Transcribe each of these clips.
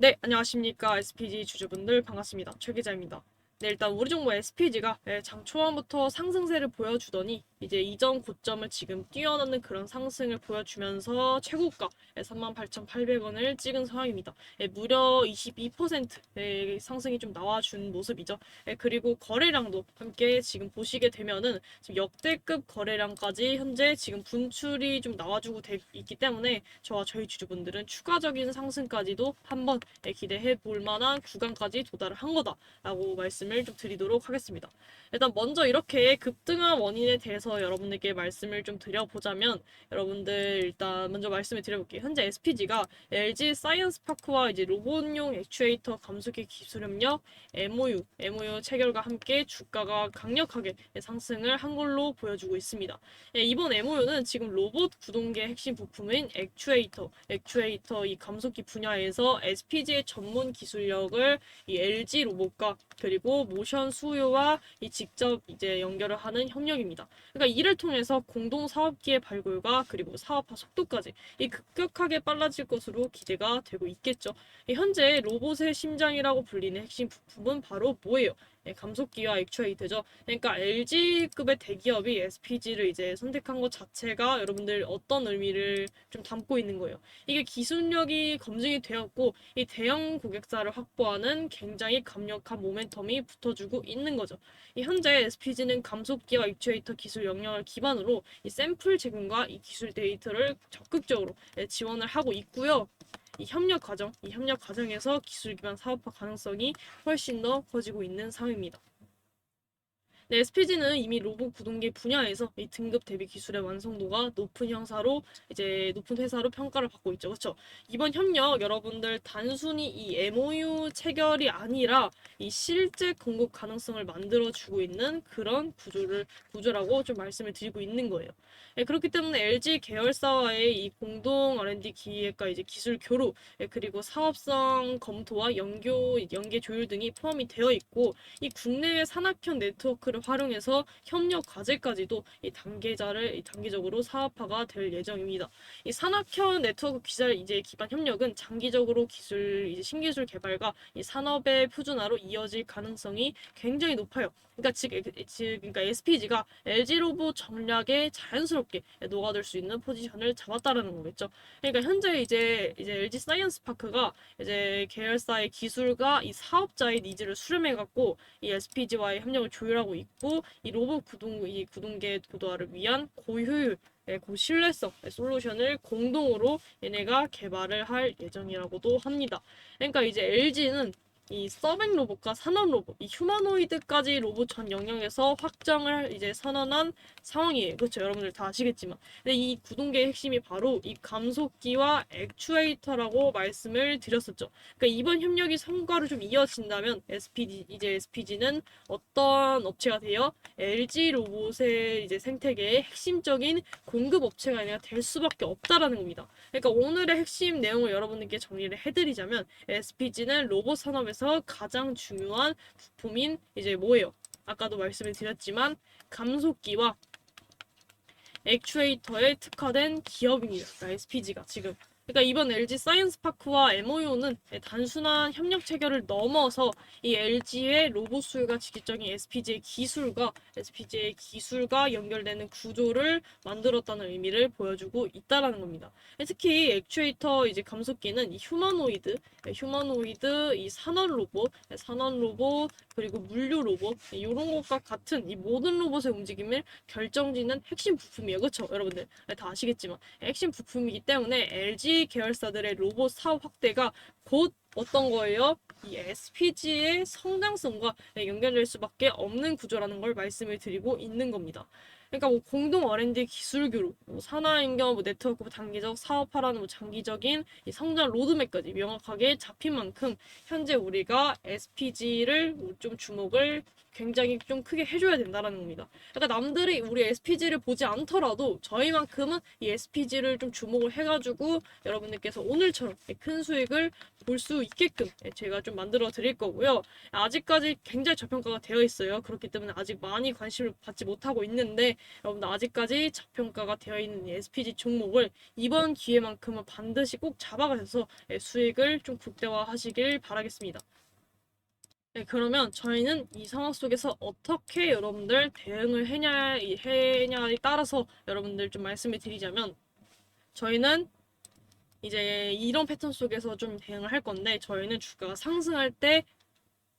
네, 안녕하십니까. SPG 주주분들 반갑습니다. 최 기자입니다. 네, 일단 우리 종목 SPG가 장 초반부터 상승세를 보여주더니 이제 이전 고점을 지금 뛰어넘는 그런 상승을 보여주면서 최고가 38,800원을 찍은 상황입니다. 예, 무려 22%의 상승이 좀 나와준 모습이죠. 예, 그리고 거래량도 함께 지금 보시게 되면은 지금 역대급 거래량까지 현재 지금 분출이 좀 나와주고 돼 있기 때문에 저와 저희 주주분들은 추가적인 상승까지도 한번 예, 기대해 볼 만한 구간까지 도달을 한 거다라고 말씀을 좀 드리도록 하겠습니다. 일단 먼저 이렇게 급등한 원인에 대해서 여러분들께 말씀을 좀 드려보자면 여러분들 일단 먼저 말씀을 드려볼게요. 현재 SPG가 LG 사이언스 파크와 이제 로봇용 액추에이터 감속기 기술 협력 MOU, MOU 체결과 함께 주가가 강력하게 상승을 한 걸로 보여주고 있습니다. 예, 이번 MOU는 지금 로봇 구동계 핵심 부품인 액추에이터, 액추에이터 이 감속기 분야에서 SPG의 전문 기술력을 이 LG 로봇과 그리고 모션 수요와 이 직접 이제 연결을 하는 협력입니다. 그러니까 이를 통해서 공동 사업기의 발굴과 그리고 사업화 속도까지 이 급격하게 빨라질 것으로 기대가 되고 있겠죠. 현재 로봇의 심장이라고 불리는 핵심 부품은 바로 뭐예요? 예, 감속기와 액추에이터죠. 그러니까 LG급의 대기업이 SPG를 이제 선택한 것 자체가 여러분들 어떤 의미를 좀 담고 있는 거예요. 이게 기술력이 검증이 되었고 이 대형 고객사를 확보하는 굉장히 강력한 모멘텀이 붙어주고 있는 거죠. 이 현재 SPG는 감속기와 액추에이터 기술 역량을 기반으로 이 샘플 제공과 이 기술 데이터를 적극적으로 예, 지원을 하고 있고요. 이 협력 과정, 이 협력 과정에서 기술 기반 사업화 가능성이 훨씬 더 커지고 있는 상황입니다. 네, SPG는 이미 로봇 구동계 분야에서 이 등급 대비 기술의 완성도가 높은 형사로 이제 높은 회사로 평가를 받고 있죠. 그렇죠? 이번 협력 여러분들 단순히 이 MOU 체결이 아니라 이 실제 공급 가능성을 만들어 주고 있는 그런 구조를 구조라고 좀 말씀을 드리고 있는 거예요. 예, 그렇기 때문에 LG 계열사와의 이 공동 R&D 기획과 이제 기술 교류 예, 그리고 사업성 검토와 연교 연계 조율 등이 포함이 되어 있고 이 국내외 산학형 네트워크를 활용해서 협력 과제까지도 이 단계자를 이 단계적으로 사업화가 될 예정입니다. 이 산학형 네트워크 기술 이제 기반 협력은 장기적으로 기술 이제 신기술 개발과 이 산업의 표준화로 이어질 가능성이 굉장히 높아요. 그러니까 즉, 즉 그러니까 SPG가 LG 로봇 전략에 자연스럽게 녹아들 수 있는 포지션을 잡았다라는 거겠죠. 그러니까 현재 이제 이제 LG 사이언스 파크가 이제 계열사의 기술과 이 사업자의 니즈를 수렴해 갖고 이 SPG와의 협력을 조율하고 있고 이 로봇 구동 이 구동계 고도화를 위한 고효율 고 신뢰성 솔루션을 공동으로 얘네가 개발을 할 예정이라고도 합니다. 그러니까 이제 LG는 이 서백 로봇과 산업 로봇, 이 휴머노이드까지 로봇 전 영역에서 확장을 이제 선언한 상황이에요. 그렇죠. 여러분들 다 아시겠지만. 근데 이 구동계의 핵심이 바로 이 감속기와 액추에이터라고 말씀을 드렸었죠. 그러니까 이번 협력이 성과로 좀 이어진다면 SPD, 이제 SPG는 어떤 업체가 되어 LG 로봇의 이제 생태계의 핵심적인 공급 업체가 아니라 될 수밖에 없다라는 겁니다. 그러니까 오늘의 핵심 내용을 여러분들께 정리를 해드리자면 SPG는 로봇 산업에서 중에서 가장 중요한 부품인 이제 뭐예요? 아까도 말씀을 드렸지만 감속기와 액추에이터에 특화된 기업입니다. 그러니까 SPG가 지금 그러니까 이번 LG 사이언스 파크와 MOU는 단순한 협력 체결을 넘어서 이 LG의 로봇 수요가 직접적인 SPG의 기술과 SPG의 기술과 연결되는 구조를 만들었다는 의미를 보여주고 있다라는 겁니다. 특히 액추에이터 이제 감속기는 이 휴머노이드, 휴머노이드 이 산업 로봇, 산업 로봇 그리고 물류 로봇 이런 것과 같은 이 모든 로봇의 움직임을 결정짓는 핵심 부품이에요. 그렇죠? 여러분들 다 아시겠지만 핵심 부품이기 때문에 LG 계열사들의 로봇 사업 확대가 곧 어떤 거예요? 이 SPG의 성장성과 연결될 수밖에 없는 구조라는 걸 말씀을 드리고 있는 겁니다. 그러니까 뭐 공동 R&D 기술 교류, 뭐 산하 연결, 뭐 네트워크 단계적 사업화라는 뭐 장기적인 이 성장 로드맵까지 명확하게 잡힌 만큼 현재 우리가 SPG를 좀 주목을 굉장히 좀 크게 해줘야 된다라는 겁니다. 그러니까 남들이 우리 SPG를 보지 않더라도 저희만큼은 이 SPG를 좀 주목을 해가지고 여러분들께서 오늘처럼 큰 수익을 볼 수 있게끔 제가 좀 만들어 드릴 거고요. 아직까지 굉장히 저평가가 되어 있어요. 그렇기 때문에 아직 많이 관심을 받지 못하고 있는데 여러분들 아직까지 저평가가 되어 있는 이 SPG 종목을 이번 기회만큼은 반드시 꼭 잡아가셔서 수익을 좀 극대화하시길 바라겠습니다. 네, 그러면 저희는 이 상황 속에서 어떻게 여러분들 대응을 해냐, 해냐에 따라서 여러분들 좀 말씀을 드리자면 저희는 이제 이런 패턴 속에서 좀 대응을 할 건데 저희는 주가가 상승할 때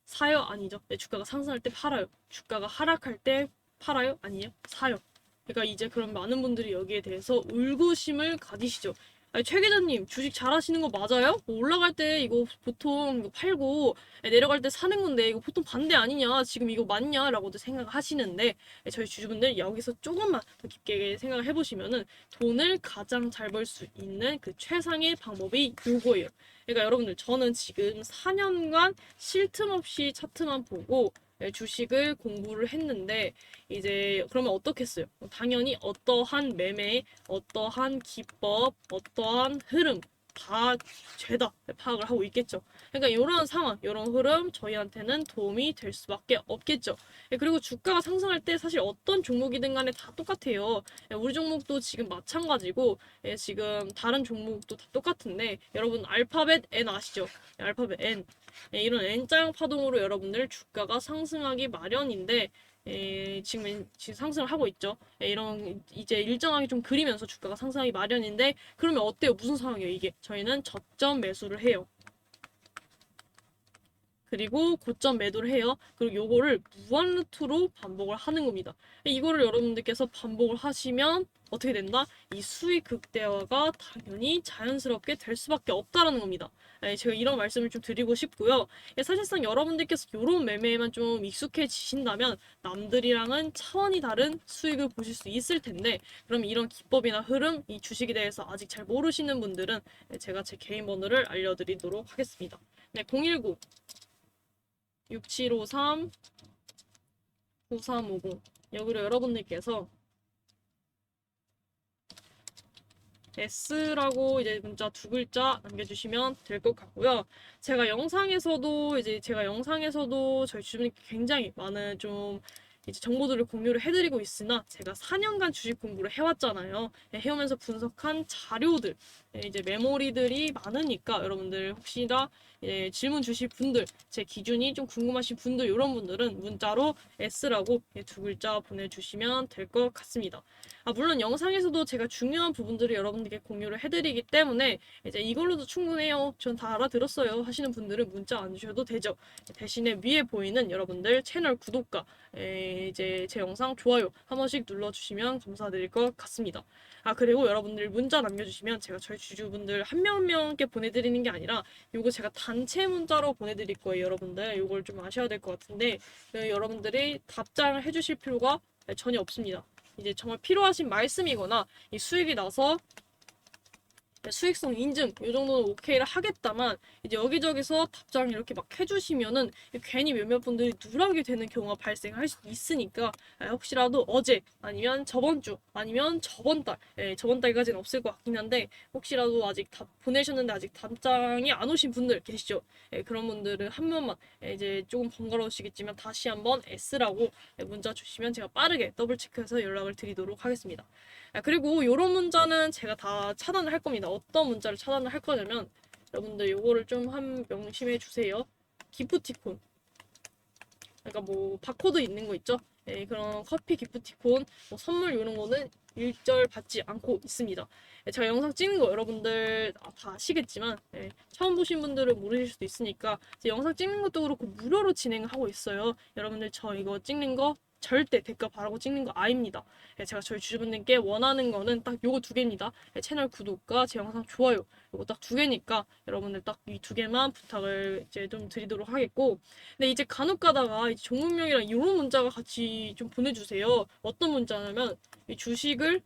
사요? 아니죠. 네, 주가가 상승할 때 팔아요. 주가가 하락할 때 팔아요? 아니에요. 사요. 그러니까 이제 그런 많은 분들이 여기에 대해서 의구심을 가지시죠. 아니, 최 기자님, 주식 잘 하시는 거 맞아요? 뭐 올라갈 때 이거 보통 이거 팔고 내려갈 때 사는 건데 이거 보통 반대 아니냐? 지금 이거 맞냐? 라고도 생각하시는데 저희 주주분들 여기서 조금만 더 깊게 생각을 해보시면은 돈을 가장 잘 벌 수 있는 그 최상의 방법이 요거예요. 그러니까 여러분들 저는 지금 4년간 쉴 틈 없이 차트만 보고 네, 주식을 공부를 했는데 이제 그러면 어떻겠어요? 당연히 어떠한 매매, 어떠한 기법, 어떠한 흐름 다 죄다 파악을 하고 있겠죠. 그러니까 이런 상황, 이런 흐름 저희한테는 도움이 될 수밖에 없겠죠. 예, 그리고 주가가 상승할 때 사실 어떤 종목이든 간에 다 똑같아요. 예, 우리 종목도 지금 마찬가지고 예, 지금 다른 종목도 다 똑같은데 여러분 알파벳 N 아시죠? 알파벳 N. 이런 N자형 파동으로 여러분들 주가가 상승하기 마련인데 에, 지금 지금 상승을 하고 있죠. 에, 이런 이제 일정하게 좀 그리면서 주가가 상승하기 마련인데 그러면 어때요? 무슨 상황이에요? 이게 저희는 저점 매수를 해요. 그리고 고점 매도를 해요. 그리고 요거를 무한 루트로 반복을 하는 겁니다. 이거를 여러분들께서 반복을 하시면 어떻게 된다? 이 수익 극대화가 당연히 자연스럽게 될 수밖에 없다라는 겁니다. 네, 제가 이런 말씀을 좀 드리고 싶고요. 예, 사실상 여러분들께서 이런 매매에만 좀 익숙해지신다면 남들이랑은 차원이 다른 수익을 보실 수 있을 텐데 그럼 이런 기법이나 흐름, 이 주식에 대해서 아직 잘 모르시는 분들은 예, 제가 제 개인 번호를 알려드리도록 하겠습니다. 네, 019 6753 9350 여기로 여러분들께서 S라고 이제 문자 두 글자 남겨주시면 될 것 같고요. 제가 영상에서도 이제 제가 영상에서도 저희 주변에 굉장히 많은 좀 이제 정보들을 공유를 해드리고 있으나 제가 4년간 주식 공부를 해왔잖아요. 네, 해오면서 분석한 자료들, 네, 이제 메모리들이 많으니까 여러분들 혹시나 예, 질문 주실 분들, 제 기준이 좀 궁금하신 분들 이런 분들은 문자로 S라고 예, 두 글자 보내주시면 될 것 같습니다. 아, 물론 영상에서도 제가 중요한 부분들을 여러분들께 공유를 해드리기 때문에 이제 이걸로도 충분해요. 전 다 알아들었어요. 하시는 분들은 문자 안 주셔도 되죠. 대신에 위에 보이는 여러분들 채널 구독과 에, 이제 제 영상 좋아요 한 번씩 눌러주시면 감사드릴 것 같습니다. 아 그리고 여러분들 문자 남겨주시면 제가 저희 주주분들 한 명 한 명께 보내드리는 게 아니라 요거 제가 단체 문자로 보내드릴 거예요. 여러분들 요걸 좀 아셔야 될 것 같은데 그 여러분들이 답장을 해주실 필요가 전혀 없습니다. 이제 정말 필요하신 말씀이거나 이 수익이 나서 수익성 인증 이 정도는 오케이를 하겠다만 이제 여기저기서 답장 이렇게 막 해주시면은 괜히 몇몇 분들이 누락이 되는 경우가 발생할 수 있으니까 혹시라도 어제 아니면 저번 주 아니면 저번 달 예, 저번 달까지는 없을 것 같긴 한데 혹시라도 아직 답 보내셨는데 아직 답장이 안 오신 분들 계시죠 예, 그런 분들은 한 번만 예, 이제 조금 번거로우시겠지만 다시 한번 S라고 문자 주시면 제가 빠르게 더블 체크해서 연락을 드리도록 하겠습니다. 아, 그리고 이런 문자는 제가 다 차단을 할 겁니다. 어떤 문자를 차단을 할 거냐면 여러분들 요거를 좀 한 명심해 주세요. 기프티콘. 그러니까 뭐 바코드 있는 거 있죠? 예, 그런 커피 기프티콘, 뭐 선물 이런 거는 일절 받지 않고 있습니다. 예, 제가 영상 찍는 거 여러분들 다 아시겠지만 예, 처음 보신 분들은 모르실 수도 있으니까 영상 찍는 것도 그렇고 무료로 진행을 하고 있어요. 여러분들 저 이거 찍는 거 절대 대가 바라고 찍는 거 아닙니다. 예, 제가 저희 주주분들께 원하는 거는 딱 요거 두 개입니다. 예, 채널 구독과 제 영상 좋아요. 요거 딱 두 개니까 여러분들 딱 이 두 개만 부탁을 이제 좀 드리도록 하겠고. 근데 이제 간혹 가다가 종목명이랑 이런 문자가 같이 좀 보내주세요. 어떤 문자냐면 이 주식을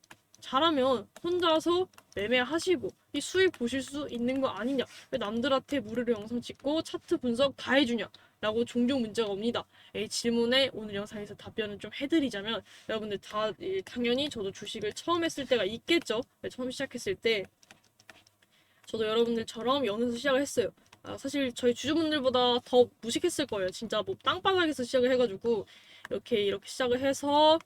잘하면 혼자서 매매하시고 이 수익 보실 수 있는 거 아니냐? 왜 남들한테 무료로 영상 찍고 차트 분석 다 해주냐? 라고 종종 문자가 옵니다. 이 질문에 오늘 영상에서 답변을 좀 해드리자면 여러분들 다 예, 당연히 저도 주식을 처음 했을 때가 있겠죠. 네, 처음 시작했을 때 저도 여러분들처럼 0에서 시작을 했어요. 아, 사실 저희 주주분들보다 더 무식했을 거예요. 진짜 뭐 땅바닥에서 시작을 해가지고 이렇게 이렇게 시작을 해서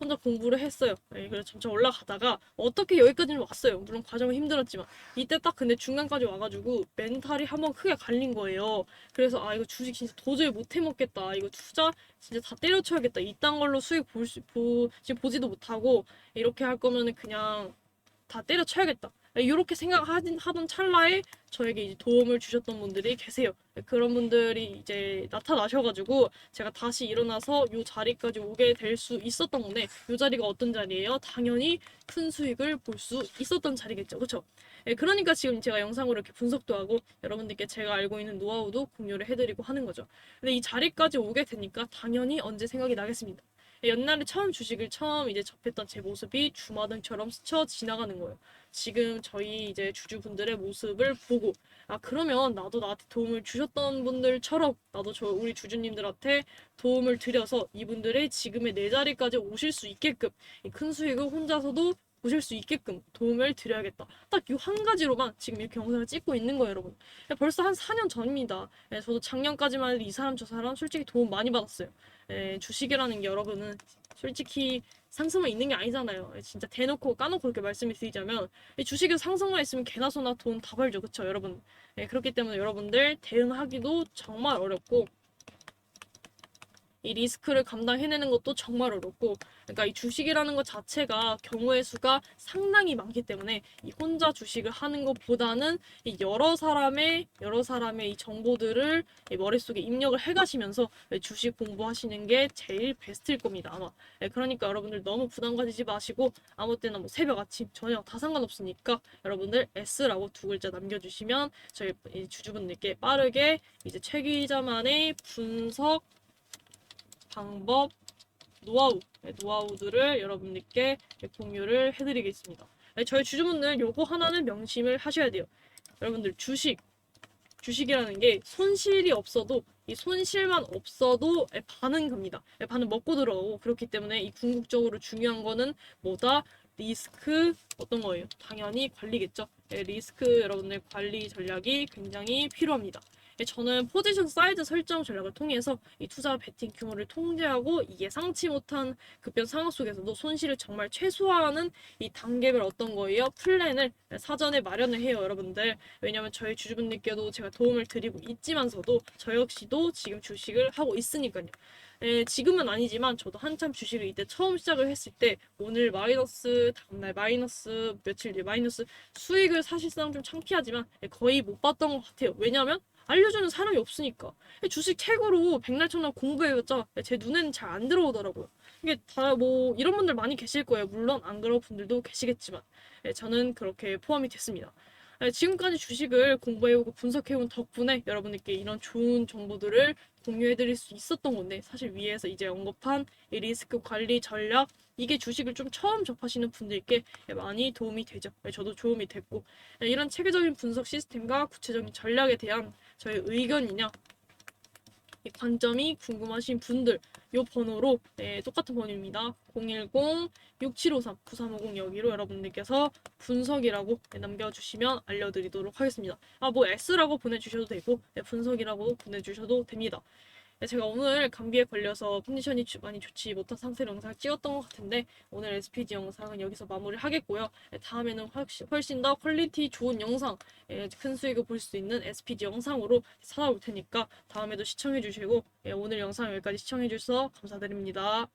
혼자 공부를 했어요. 예, 그래서 점점 올라가다가 어떻게 여기까지는 왔어요. 물론 과정은 힘들었지만 이때 딱 근데 중간까지 와가지고 멘탈이 한번 크게 갈린 거예요. 그래서 아 이거 주식 진짜 도저히 못 해먹겠다. 이거 투자 진짜 다 때려쳐야겠다. 이딴 걸로 수익 볼 수, 보지도 못하고 이렇게 할 거면은 그냥 다 때려쳐야겠다. 이렇게 생각하던 하던 찰나에 저에게 도움을 주셨던 분들이 계세요. 그런 분들이 이제 나타나셔가지고 제가 다시 일어나서 이 자리까지 오게 될 수 있었던 건데 이 자리가 어떤 자리예요? 당연히 큰 수익을 볼 수 있었던 자리겠죠. 그렇죠? 그러니까 지금 제가 영상으로 이렇게 분석도 하고 여러분들께 제가 알고 있는 노하우도 공유를 해드리고 하는 거죠. 근데 이 자리까지 오게 되니까 당연히 언제 생각이 나겠습니다. 옛날에 처음 주식을 처음 이제 접했던 제 모습이 주마등처럼 스쳐 지나가는 거예요. 지금 저희 이제 주주분들의 모습을 보고 아 그러면 나도 나한테 도움을 주셨던 분들처럼 나도 저 우리 주주님들한테 도움을 드려서 이분들의 지금의 내 자리까지 오실 수 있게끔 이큰 수익을 혼자서도 보실 수 있게끔 도움을 드려야겠다. 딱 이 한 가지로만 지금 이렇게 영상을 찍고 있는 거예요, 여러분. 벌써 한 4년 전입니다. 예, 저도 작년까지만 해도 이 사람 저 사람 솔직히 도움 많이 받았어요. 예, 주식이라는 게 여러분은 솔직히 상승만 있는 게 아니잖아요. 예, 진짜 대놓고 까놓고 그렇게 말씀을 드리자면 이 주식은 상승만 있으면 개나 소나 돈 다 벌죠. 그쵸 여러분? 예, 그렇기 때문에 여러분들 대응하기도 정말 어렵고 이 리스크를 감당해내는 것도 정말 어렵고 그러니까 이 주식이라는 것 자체가 경우의 수가 상당히 많기 때문에 이 혼자 주식을 하는 것보다는 이 여러 사람의 여러 사람의 이 정보들을 이 머릿속에 입력을 해가시면서 주식 공부하시는 게 제일 베스트일 겁니다 아마. 예, 그러니까 여러분들 너무 부담 가지지 마시고 아무 때나 뭐 새벽 아침 저녁 다 상관없으니까 여러분들 S라고 두 글자 남겨주시면 저희 이 주주분들께 빠르게 이제 최 기자만의 분석 방법, 노하우, 네, 노하우들을 여러분들께 공유를 해드리겠습니다. 네, 저희 주주분들 요거 하나는 명심을 하셔야 돼요. 여러분들 주식, 주식이라는 게 손실이 없어도 이 손실만 없어도 반은 갑니다. 예, 반은 먹고 들어가고 그렇기 때문에 이 궁극적으로 중요한 거는 뭐다? 리스크 어떤 거예요? 당연히 관리겠죠. 예, 리스크 여러분들 관리 전략이 굉장히 필요합니다. 예, 저는 포지션 사이즈 설정 전략을 통해서 이 투자 베팅 규모를 통제하고 예상치 못한 급변 상황 속에서도 손실을 정말 최소화하는 이 단계별 어떤 거예요? 플랜을 사전에 마련을 해요, 여러분들. 왜냐면 저희 주주분들께도 제가 도움을 드리고 있지만서도 저 역시도 지금 주식을 하고 있으니까요. 예, 지금은 아니지만 저도 한참 주식을 이때 처음 시작을 했을 때 오늘 마이너스 다음날 마이너스 며칠 뒤에 마이너스 수익을 사실상 좀 창피하지만 예, 거의 못 봤던 것 같아요. 왜냐면 알려주는 사람이 없으니까. 주식 책으로 백날 천날 공부해봤자 제 눈에는 잘 안 들어오더라고요. 이게 다 뭐 이런 분들 많이 계실 거예요. 물론 안 그런 분들도 계시겠지만 예, 저는 그렇게 포함이 됐습니다. 예, 지금까지 주식을 공부해오고 분석해온 덕분에 여러분들께 이런 좋은 정보들을 공유해드릴 수 있었던 건데 사실 위에서 이제 언급한 이 리스크 관리 전략 이게 주식을 좀 처음 접하시는 분들께 많이 도움이 되죠. 예, 저도 도움이 됐고 이런 체계적인 분석 시스템과 구체적인 전략에 대한 저의 의견이냐 이 관점이 궁금하신 분들 이 번호로 네, 똑같은 번호입니다. 010-6753-9350 여기로 여러분들께서 분석이라고 네, 남겨주시면 알려드리도록 하겠습니다. 아 뭐 S라고 보내주셔도 되고 네, 분석이라고 보내주셔도 됩니다. 네, 제가 오늘 감기에 걸려서 컨디션이 주- 많이 좋지 못한 상태로 영상을 찍었던 것 같은데 오늘 SPG 영상은 여기서 마무리를 하겠고요. 네, 다음에는 훨씬, 더 퀄리티 좋은 영상, 예, 큰 수익을 볼 수 있는 SPG 영상으로 찾아올 테니까 다음에도 시청해 주시고 예, 오늘 영상 여기까지 시청해 주셔서 감사드립니다.